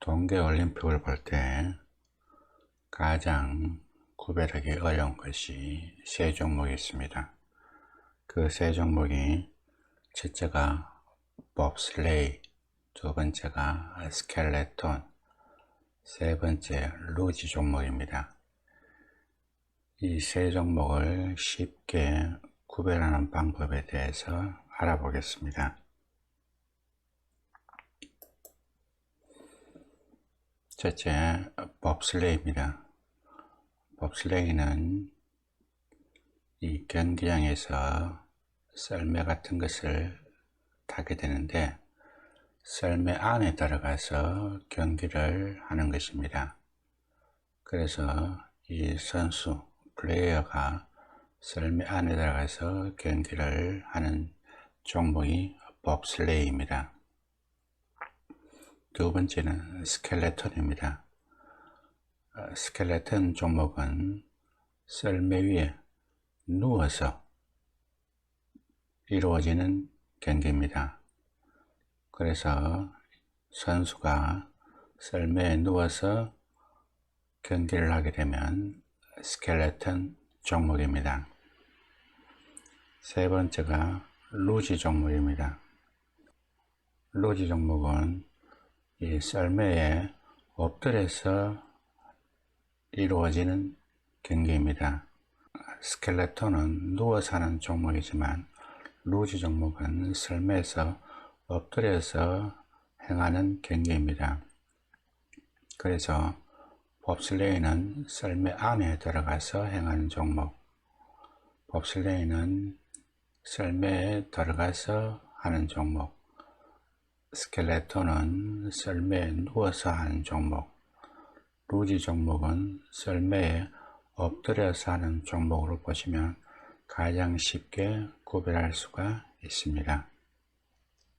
동계올림픽을 볼 때 가장 구별하기 어려운 것이 세 종목이 있습니다. 그 세 종목이 첫째가 봅슬레이, 두 번째가 스켈레톤, 세 번째 루지 종목입니다. 이 세 종목을 쉽게 구별하는 방법에 대해서 알아보겠습니다. 첫째, 봅슬레이입니다. 봅슬레이는 이 경기장에서 썰매 같은 것을 타게 되는데 썰매 안에 들어가서 경기를 하는 것입니다. 그래서 이 선수, 플레이어가 썰매 안에 들어가서 경기를 하는 종목이 봅슬레이입니다. 두 번째는 스켈레톤입니다. 어, 스켈레톤 종목은 썰매 위에 누워서 이루어지는 경기입니다. 그래서 선수가 썰매에 누워서 경기를 하게 되면 스켈레톤 종목입니다. 세 번째가 루지 종목입니다. 루지 종목은 이 썰매에 엎드려서 이루어지는 경기입니다. 스켈레톤은 누워서 하는 종목이지만 루지 종목은 썰매에서 엎드려서 행하는 경기입니다. 그래서 봅슬레이는 썰매 안에 들어가서 행하는 종목, 봅슬레이는 썰매에 들어가서 하는 종목, 스켈레톤은 썰매에 누워서 하는 종목, 루지 종목은 썰매에 엎드려서 하는 종목으로 보시면 가장 쉽게 구별할 수가 있습니다.